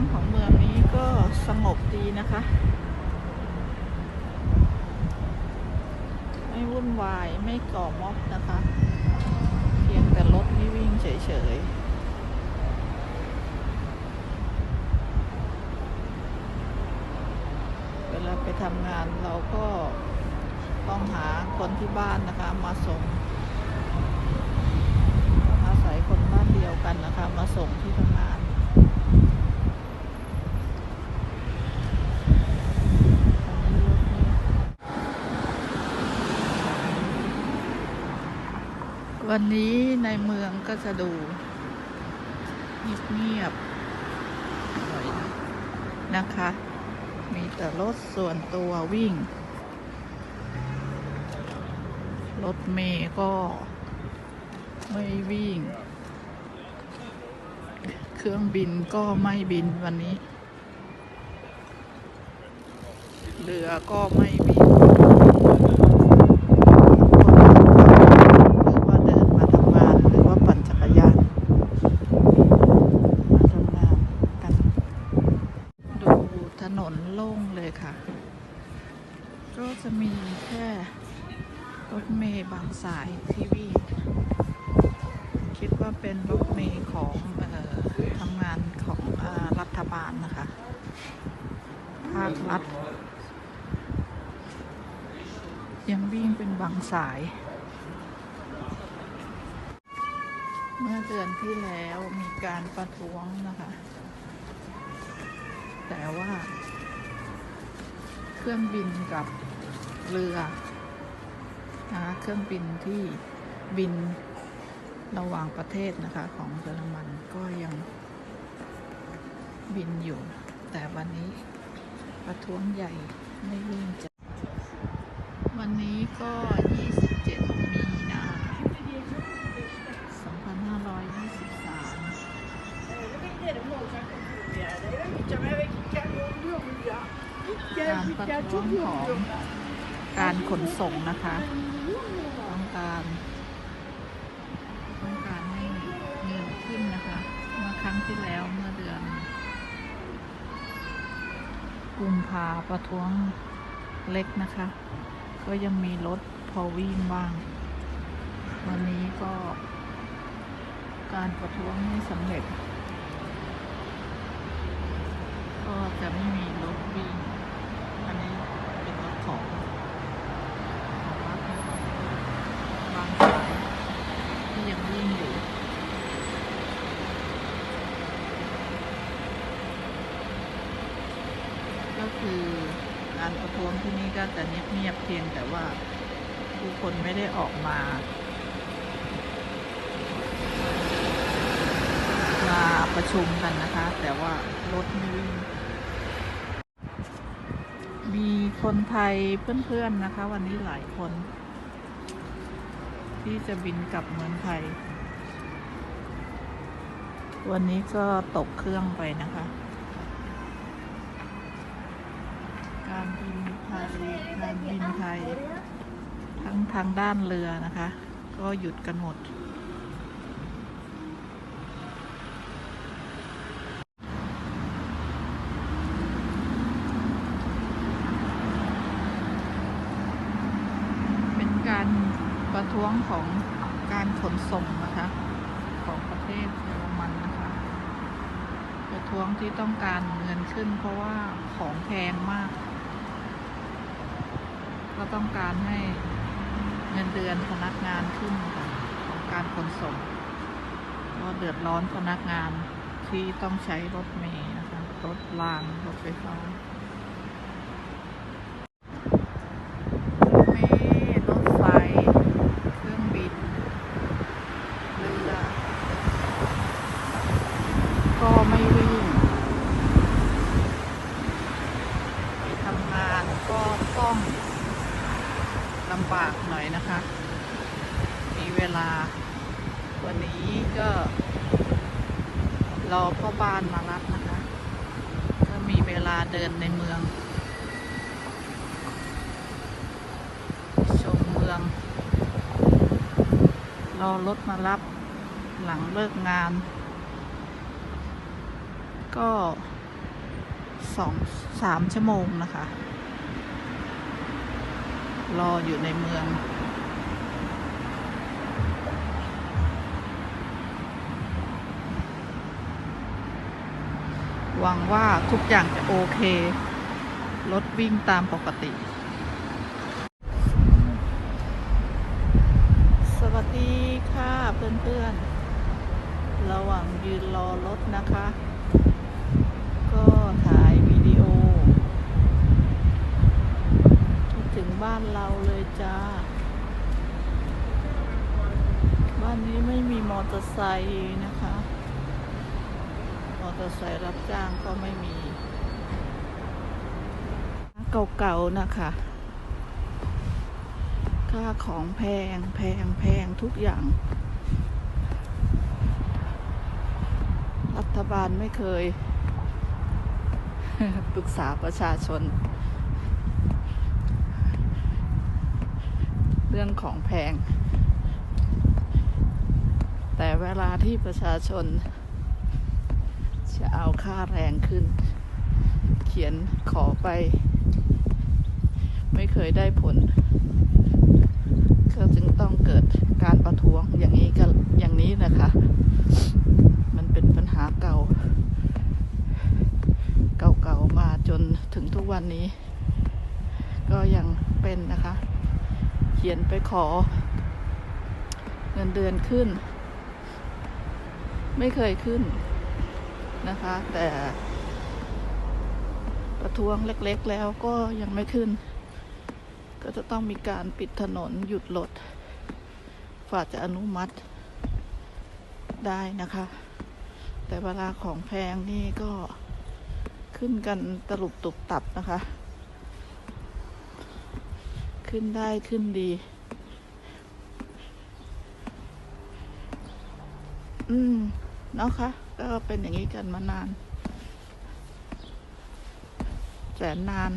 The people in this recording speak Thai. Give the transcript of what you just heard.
งของเมืองนี้ก็สงบดีนะคะ ไม่วุ่นวายไม่ก่อม็อบนะคะ เพียงแต่รถที่วิ่งเฉยๆเวลาไปทำงานเราก็ต้องหาคนที่บ้านนะคะ มาส่งอาศัยคนบ้านเดียวกันนะคะ มาส่งที่ทำงาน วันนี้ในเมืองก็จะดูเงียบๆหน่อยนะคะ มีแต่รถส่วนตัววิ่ง รถเมย์ก็ไม่วิ่ง เครื่องบินก็ไม่บินวันนี้ เรือก็ไม่บิน หรือว่าเดินมาทำงานหรือว่าปั่นจักรยานมาทำงานกัน ดูถนนโล่งเลยค่ะ ก็จะมีแค่ รถเมย์บางสายที่วิ่งคิดว่าเป็นรถเมย์ของออทำงานของอรัฐบาลนะคะ ภาครัฐ ยังวิ่งเป็นบางสาย เมื่อเดือนที่แล้วมีการประท้วงนะคะ แต่ว่า เครื่องบินกับเรือ นะคะเครื่องบินที่บินระหว่างประเทศนะคะของเยอรมันก็ยังบินอยู่ แต่วันนี้ประท้วงใหญ่ไม่วิ่งจะวันนี้ก็ 27 มีนา 2523 การประท้วงของการขนส่งนะคะ การต้องการให้เงินขึ้นนะคะ เมื่อครั้งที่แล้วเมื่อเดือน กุมภาประท้วงเล็กนะคะ ก็ยังมีรถพอวิ่งบ้าง วันนี้ก็การประท้วงไม่สำเร็จ ก็จะไม่มีรถวิ่ง อันนี้เป็นรถของของรัฐนะคะบางสายที่ยังวิ่งอยู่ ก็คือการประท้วงที่นี่ก็จะเงียบๆเพียงแต่ว่าผู้คนไม่ได้ออกมามาประชุมกันนะคะ แต่ว่ารถไม่วิ่งมีคนไทยเพื่อนๆนะคะ วันนี้หลายคน ที่จะบินกลับเมืองไทย วันนี้ก็ตกเครื่องไปนะคะ การบินไทย ทั้งทางด้านเรือนะคะ ก็หยุดกันหมด เป็นการประท้วงของการขนส่งนะคะ ของประเทศเยอรมันนะคะ ประท้วงที่ต้องการเงินขึ้นเพราะว่าของแพงมาก ก็ต้องการให้เงินเดือนพนักงานขึ้นค่ะของการขนส่งก็เดือดร้อนพนักงานที่ต้องใช้รถเมล์นะคะรถรางรถไฟฟ้าเมล์รถไฟเครื่องบินเรือก็ไม่วิ่งไปทำงานก็ต้อง ลำบากหน่อยนะคะ มีเวลา วันนี้ก็รอพ่อบ้านมารับนะคะ ก็มีเวลาเดินในเมือง ชมเมือง รอรถมารับหลังเลิกงาน ก็สองสามชั่วโมงนะคะ รออยู่ในเมือง หวังว่าทุกอย่างจะโอเค รถวิ่งตามปกติ สวัสดีค่ะเพื่อนๆ ระหว่างยืนรอรถนะคะ ก็ถ่ายวิดีโอคิดถึงบ้านเราเลยจ้า บ้านนี้ไม่มีมอเตอร์ ไซค์นะคะ มอเตอร์ไซค์รับจ้างก็ไม่มี เก่าๆนะคะ ค่าของแพงแพงแพงทุกอย่าง รัฐบาลไม่เคยปรึกษาประชาชน เรื่องของแพง แต่เวลาที่ประชาชน จะเอาค่าแรงขึ้น เขียนขอไป ไม่เคยได้ผลก็จึงต้องเกิดการประท้วงอย่างนี้ก็อย่างนี้นะคะ มันเป็นปัญหาเก่า เก่าๆมาจนถึงทุกวันนี้ ก็ยังเป็นนะคะ เขียนไปขอเงินเดือนขึ้น ไม่เคยขึ้นนะคะ แต่ประท้วงเล็กๆแล้วก็ยังไม่ขึ้น ก็จะต้องมีการปิดถนนหยุดรถฝ่าจะอนุมัติได้นะคะ แต่เวลาของแพงนี่ก็ขึ้นกันตลุบตุบตับนะคะ ขึ้นได้ขึ้นดี อืม เนาะคะ ก็เป็นอย่างนี้กันมานาน แสนนาน